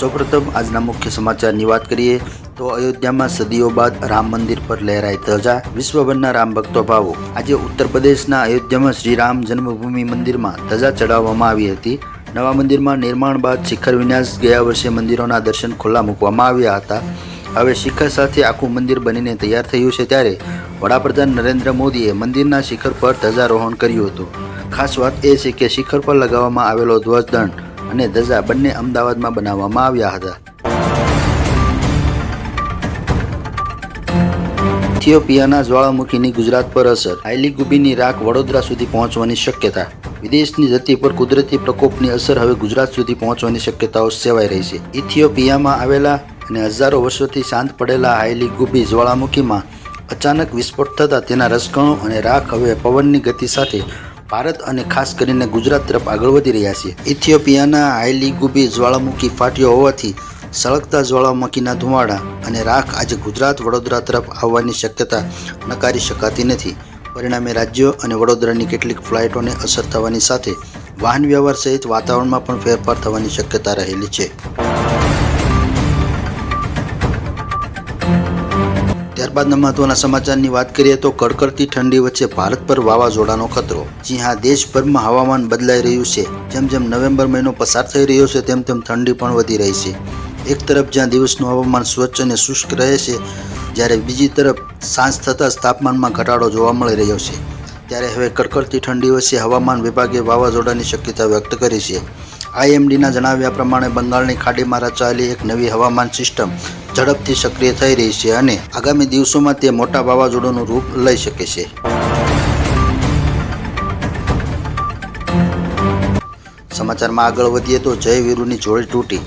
સૌપ્રથમ આજના મુખ્ય સમાચારની વાત કરીએ તો અયોધ્યામાં સદીઓ બાદ રામ મંદિર પર લહેરાઈ ધજા. વિશ્વભરના રામ ભક્તો ભાવો આજે ઉત્તર પ્રદેશના અયોધ્યામાં શ્રી રામ જન્મભૂમિ મંદિરમાં ધજા ચડાવવામાં આવી હતી. નવા મંદિરમાં નિર્માણ બાદ શિખર વિન્યાસ ગયા વર્ષે મંદિરોના દર્શન ખુલ્લા મૂકવામાં આવ્યા હતા. હવે શિખર સાથે આખું મંદિર બનીને તૈયાર થયું છે ત્યારે વડાપ્રધાન નરેન્દ્ર મોદીએ મંદિરના શિખર પર ધ્વજારોહણ કર્યું હતું. ખાસ વાત એ છે કે શિખર પર લગાવવામાં આવેલો ધ્વજદંડ અને ધજા બંને અમદાવાદમાં બનાવવામાં આવ્યા હતા. ઇથિયોપિયાના જ્વાળામુખીની ગુજરાત પર અસર. આઈલી ગુબીની રાખ વડોદરા સુધી પહોંચવાની શક્યતા. વિદેશની ધરતી પર કુદરતી પ્રકોપની અસર હવે ગુજરાત સુધી પહોંચવાની શક્યતાઓ સેવાઈ રહી છે. ઇથિયોપિયામાં આવેલા અને હજારો વર્ષોથી શાંત પડેલા હાઈલી ગુબી જ્વાળામુખીમાં અચાનક વિસ્ફોટ થતાં તેના રસકણો અને રાખ હવે પવનની ગતિ સાથે ભારત અને ખાસ કરીને ગુજરાત તરફ આગળ વધી રહ્યા છે. ઇથિયોપિયાના હાઈલી ગુબી જ્વાળામુખી ફાટ્યો હોવાથી સળગતા જ્વાળામુખીના ધુમાડા અને રાખ આજે ગુજરાત વડોદરા તરફ આવવાની શક્યતા નકારી શકાતી નથી. પરિણામે રાજ્યો અને વડોદરાની કેટલીક ફ્લાઇટોને અસર થવાની સાથે વાહન વ્યવહાર સહિત વાતાવરણમાં પણ ફેરફાર થવાની શક્યતા રહેલી છે. ત્યારબાદના મહત્વના સમાચારની વાત કરીએ તો કડકડતી ઠંડી વચ્ચે ભારત પર વાવાઝોડાનો ખતરો. જી હા, દેશભરમાં હવામાન બદલાઈ રહ્યું છે. જેમ જેમ નવેમ્બર મહિનો પસાર થઈ રહ્યો છે, તેમ તેમ ઠંડી પણ વધી રહી છે. એક તરફ જ્યાં દિવસનું હવામાન સ્વચ્છ અને શુષ્ક રહે છે, જ્યારે બીજી તરફ સાંજ થતાં જ તાપમાનમાં ઘટાડો જોવા મળી રહ્યો છે. ત્યારે હવે કડકડતી ઠંડી વચ્ચે હવામાન વિભાગે વાવાઝોડાની શક્યતા વ્યક્ત કરી છે. આઈએમડીના જણાવ્યા પ્રમાણે બંગાળની ખાડીમાં રચાયેલી એક નવી હવામાન સિસ્ટમ ઝડપથી સક્રિય થઈ રહી છે અને આગામી દિવસોમાં તે મોટા વાવાઝોડાનું રૂપ લઈ શકે છે. સમાચારમાં આગળ વધીએ તો જય વીરુની જોડી તૂટી.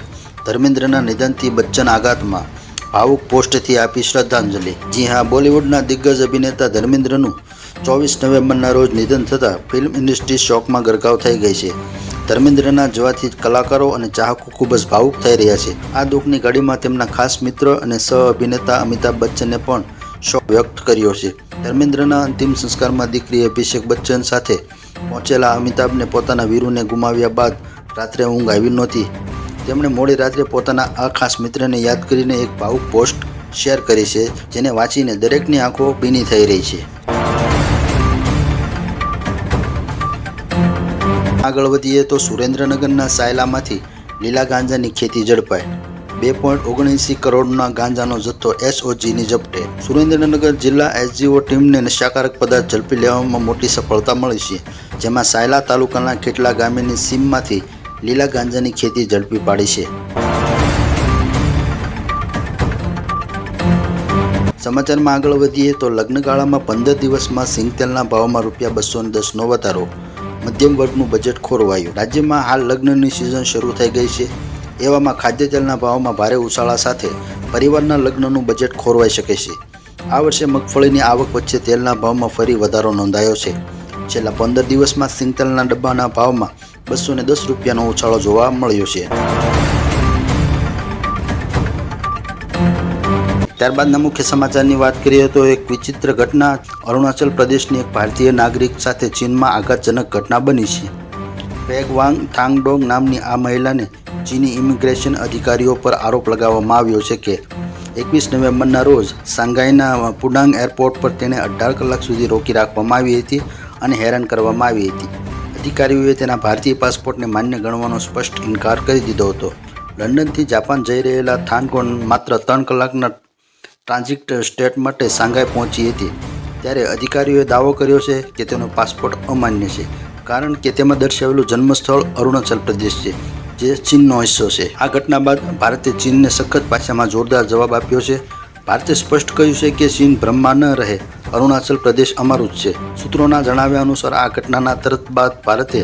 ધર્મેન્દ્રના નિધનથી બચ્ચન આઘાતમાં. ભાવુક પોસ્ટથી આપી શ્રદ્ધાંજલિ. જી હા, બોલિવૂડના દિગ્ગજ અભિનેતા ધર્મેન્દ્રનું ચોવીસ નવેમ્બરના રોજ નિધન થતાં ફિલ્મ ઇન્ડસ્ટ્રી શોકમાં ગરકાવ થઈ ગઈ છે. ધર્મેન્દ્રના જવાથી કલાકારો અને ચાહકો ખૂબ જ ભાવુક થઈ રહ્યા છે. આ દુઃખની ઘડીમાં તેમના ખાસ મિત્ર અને સહ અભિનેતા અમિતાભ બચ્ચને પણ શોક વ્યક્ત કર્યો છે. ધર્મેન્દ્રના અંતિમ સંસ્કારમાં દીકરી અભિષેક બચ્ચન સાથે પહોંચેલા અમિતાભને પોતાના વીરુને ગુમાવ્યા બાદ રાત્રે ઊંઘ આવી નહોતી. તેમણે મોડી રાત્રે પોતાના આ ખાસ મિત્રને યાદ કરીને એક ભાવુક પોસ્ટ શેર કરી છે, જેને વાંચીને દરેકની આંખો ભીની થઈ રહી છે. આગળ વધીએ તો સુરેન્દ્રનગરના સાયલામાંથી લીલા ગાંજાની ખેતી ઝડપાઈ. બે પોઈન્ટ ઓગણએંસી કરોડના ગાંજાનો જથ્થો એસઓજીની ઝપટે. સુરેન્દ્રનગર જિલ્લા એસજીઓ ટીમને નશાકારક પદાર્થ ઝડપી લેવામાં મોટી સફળતા મળી છે, જેમાં સાયલા તાલુકાના કેટલા ગામેની સીમમાંથી લીલા ગાંજાની ખેતી ઝડપી પાડી છે. સમાચારમાં આગળ વધીએ તો લગ્નગાળામાં પંદર દિવસમાં સિંગતેલના ભાવમાં રૂપિયા બસો દસનો વધારો મધ્યમ વર્ગનું બજેટ ખોરવાયું રાજ્યમાં હાલ લગ્નની સિઝન શરૂ થઈ ગઈ છે. એવામાં ખાદ્ય તેલના ભાવમાં ભારે ઉછાળા સાથે પરિવારના લગ્નનું બજેટ ખોરવાઈ શકે છે. આ વર્ષે મગફળીની આવક વચ્ચે તેલના ભાવમાં ફરી વધારો નોંધાયો છે. છેલ્લા પંદર દિવસમાં સિંગતેલના ડબ્બાના ભાવમાં બસો દસ રૂપિયાનો ઉછાળો જોવા મળ્યો છે. ત્યારબાદના મુખ્ય સમાચારની વાત કરીએ તો એક વિચિત્ર ઘટના અરુણાચલ પ્રદેશની એક ભારતીય નાગરિક સાથે ચીનમાં આઘાતજનક ઘટના બની છે. પેગ વાંગ થાંગડોંગ નામની આ મહિલાને ચીની ઇમિગ્રેશન અધિકારીઓ પર આરોપ લગાવવામાં આવ્યો છે કે એકવીસ નવેમ્બરના રોજ સાંઘાઈના પુડાંગ એરપોર્ટ પર તેને અઢાર કલાક સુધી રોકી રાખવામાં આવી હતી અને હેરાન કરવામાં આવી હતી. અધિકારીઓએ તેના ભારતીય પાસપોર્ટને માન્ય ગણવાનો સ્પષ્ટ ઇનકાર કરી દીધો હતો. લંડનથી જાપાન જઈ રહેલા થાનગોન માત્ર ત્રણ કલાકના ટ્રાન્ઝિટ સ્ટેટ માટે સાંઘાઈ પહોંચી હતી. ત્યારે અધિકારીઓએ દાવો કર્યો છે કે તેનો પાસપોર્ટ અમાન્ય છે, કારણ કે તેમાં દર્શાવેલું જન્મસ્થળ અરુણાચલ પ્રદેશ છે, જે ચીનનો હિસ્સો છે. આ ઘટના બાદ ભારતે ચીનને સખત ભાષામાં જોરદાર જવાબ આપ્યો છે. ભારતે સ્પષ્ટ કહ્યું છે કે ચીન બ્રહ્મા ન રહે, અરુણાચલ પ્રદેશ અમારું જ છે. સૂત્રોના જણાવ્યા અનુસાર આ ઘટનાના તરત બાદ ભારતે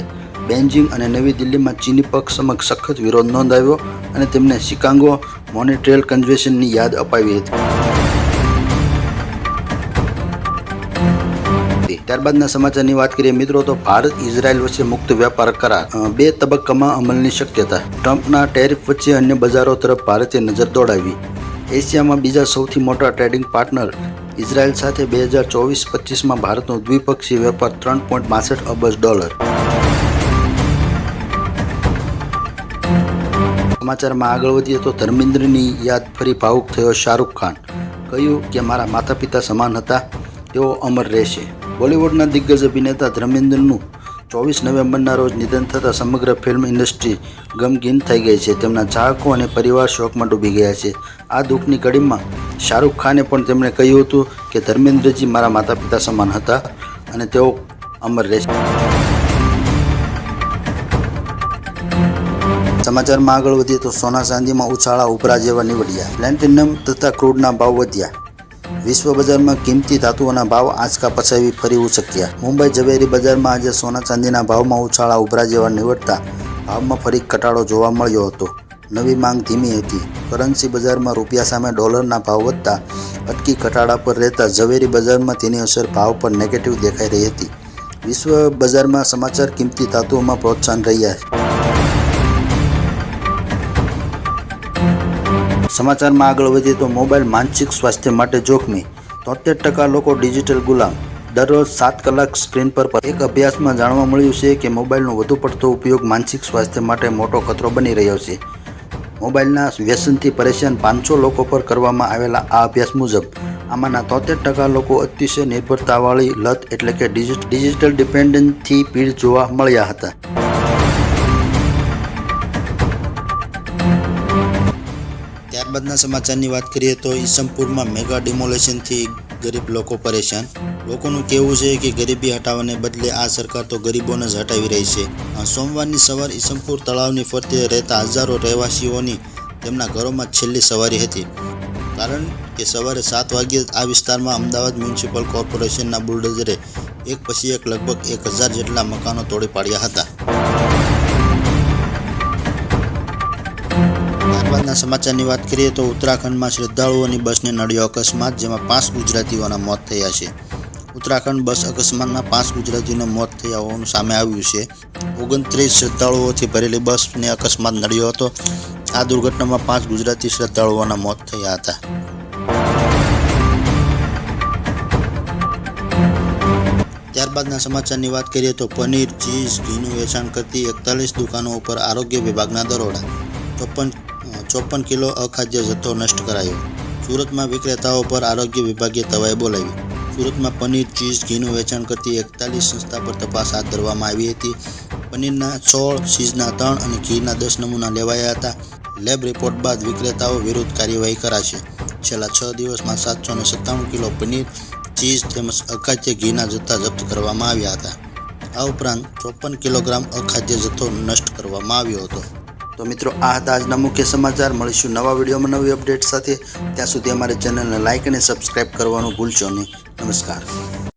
બેન્જિંગ અને નવી દિલ્હીમાં ચીની પક્ષ સમક્ષ સખત વિરોધ નોંધાવ્યો અને તેમને શિકાગો મોનિટ્રેલ કન્વેન્શનની યાદ અપાવી હતી. ત્યારબાદના સમાચારની વાત કરીએ, મિત્રો, તો ભારત ઇઝરાયલ વચ્ચે મુક્ત વેપાર કરાર. બે તબક્કામાં અમલની શક્યતા. ટ્રમ્પના ટેરિફ વચ્ચે અન્ય બજારો તરફ ભારતે નજર દોડાવી. એશિયામાં બીજા સૌથી મોટા ટ્રેડિંગ પાર્ટનર ઇઝરાયલ સાથે બે હજાર ચોવીસ પચીસમાં ભારતનો દ્વિપક્ષીય વેપાર ત્રણ પોઈન્ટ બાસઠ અબજ ડોલર. સમાચારમાં આગળ વધીએ તો ધર્મેન્દ્રની યાદ ફરી ભાવુક થયો શાહરૂખ ખાન. કહ્યું કે, મારા માતા પિતા સમાન હતા, તેઓ અમર રહેશે. બોલિવૂડના દિગ્ગજ અભિનેતા ધર્મેન્દ્રનું ચોવીસ નવેમ્બરના રોજ નિધન થતાં સમગ્ર ફિલ્મ ઇન્ડસ્ટ્રી ગમગીન થઈ ગઈ છે. તેમના ચાહકો અને પરિવાર શોકમાં ડૂબી ગયા છે. આ દુઃખની કડીમાં શાહરૂખ ખાને પણ તેમણે કહ્યું હતું કે ધર્મેન્દ્રજી મારા માતા પિતા સમાન હતા અને તેઓ અમર રહેશે. સમાચારમાં આગળ વધીએ તો સોના ચાંદીમાં ઉછાળા ઉપરા જેવા નીવડ્યા. પ્લેટિનમ તથા ક્રૂડના ભાવ વધ્યા. વિશ્વ બજારમાં કિંમતી ધાતુઓના ભાવ આંચકા પછાવી ફરી ઉછક્યા. મુંબઈ ઝવેરી બજારમાં આજે સોના ચાંદીના ભાવમાં ઉછાળા ઉભરા જેવા નીવડતા ભાવમાં ફરી ઘટાડો જોવા મળ્યો હતો. નવી માંગ ધીમી હતી. કરન્સી બજારમાં રૂપિયા સામે ડોલરના ભાવ વધતા અટકી ઘટાડા પર રહેતા ઝવેરી બજારમાં તેની અસર ભાવ પર નેગેટિવ દેખાઈ રહી હતી. વિશ્વ બજારમાં સમાચાર કિંમતી ધાતુઓમાં પ્રોત્સાહન રહ્યા સમાચારમાં આગળ વધીએ તો મોબાઈલ માનસિક સ્વાસ્થ્ય માટે જોખમી. તોતેર ટકા લોકો ડિજિટલ ગુલામ. દરરોજ સાત કલાક સ્ક્રીન પર એક અભ્યાસમાં જાણવા મળ્યું છે કે મોબાઈલનો વધુ પડતો ઉપયોગ માનસિક સ્વાસ્થ્ય માટે મોટો ખતરો બની રહ્યો છે. મોબાઈલના વ્યસનથી પરેશાન પાંચસો લોકો પર કરવામાં આવેલા આ અભ્યાસ મુજબ, આમાંના તોતેર ટકા લોકો અતિશય નિર્ભરતાવાળી લત એટલે કે ડિજિટ, ડિજિટલ ડિપેન્ડન્ટથી પીડ જોવા મળ્યા હતા. ત્યારબાદના સમાચારની વાત કરીએ તો ઈસમપુરમાં મેગા ડિમોલેશનથી ગરીબ લોકો પરેશાન. લોકોનું કહેવું છે કે ગરીબી હટાવવાને બદલે આ સરકાર તો ગરીબોને જ હટાવી રહી છે. સોમવારની સવાર ઈસમપુર તળાવની ફરતે રહેતા હજારો રહેવાસીઓની તેમના ઘરોમાં છેલ્લી સવારી હતી. કારણ કે સવારે સાત વાગ્યે આ વિસ્તારમાં અમદાવાદ મ્યુનિસિપલ કોર્પોરેશનના બુલડોઝરે એક પછી એક લગભગ એક હજાર જેટલા મકાનો તોડી પાડ્યા હતા. ત્યારબાદના સમાચારની વાત કરીએ તો ઉત્તરાખંડમાં શ્રદ્ધાળુઓની બસને નડ્યો અકસ્માત, જેમાં પાંચ ગુજરાતીઓના મોત થયા છે. ઉત્તરાખંડ બસ અકસ્માતમાં પાંચ ગુજરાતીઓના મોત થયા હોવાનું સામે આવ્યું છે. ઓગણત્રીસ શ્રદ્ધાળુઓથી ભરેલી બસને અકસ્માત નડ્યો હતો. આ દુર્ઘટનામાં પાંચ ગુજરાતી શ્રદ્ધાળુઓના મોત થયા હતા. ત્યારબાદના સમાચારની વાત કરીએ તો પનીર ચીઝ ઘીનું વેચાણ કરતી એકતાલીસ દુકાનો ઉપર આરોગ્ય વિભાગના દરોડા. ચોપન ચોપન કિલો અખાદ્ય જથ્થો નષ્ટ કરાયો. સુરતમાં વિક્રેતાઓ પર આરોગ્ય વિભાગે તવાઈ બોલાવી. સુરતમાં પનીર, ચીઝ, ઘીનું વેચાણ કરતી એકતાલીસ સંસ્થા પર તપાસ હાથ ધરવામાં આવી હતી. પનીરના સોળ ચીઝના ત્રણ અને ઘીના દસ નમૂના લેવાયા હતા. લેબ રિપોર્ટ બાદ વિક્રેતાઓ વિરુદ્ધ કાર્યવાહી કરાશે. છેલ્લા છ દિવસમાં સાતસો ને સત્તાણું કિલો પનીર, ચીઝ તેમજ અખાદ્ય ઘીના જથ્થા જપ્ત કરવામાં આવ્યા હતા. આ ઉપરાંત ચોપન કિલોગ્રામ અખાદ્ય જથ્થો નષ્ટ કરવામાં આવ્યો હતો. તો મિત્રો, આ હતા આજના મુખ્ય સમાચાર. મળીશું નવા વિડીયોમાં નવી અપડેટ સાથે. ત્યાં સુધી અમારી ચેનલને લાઇક અને સબસ્ક્રાઇબ કરવાનું ભૂલશો નહીં. નમસ્કાર.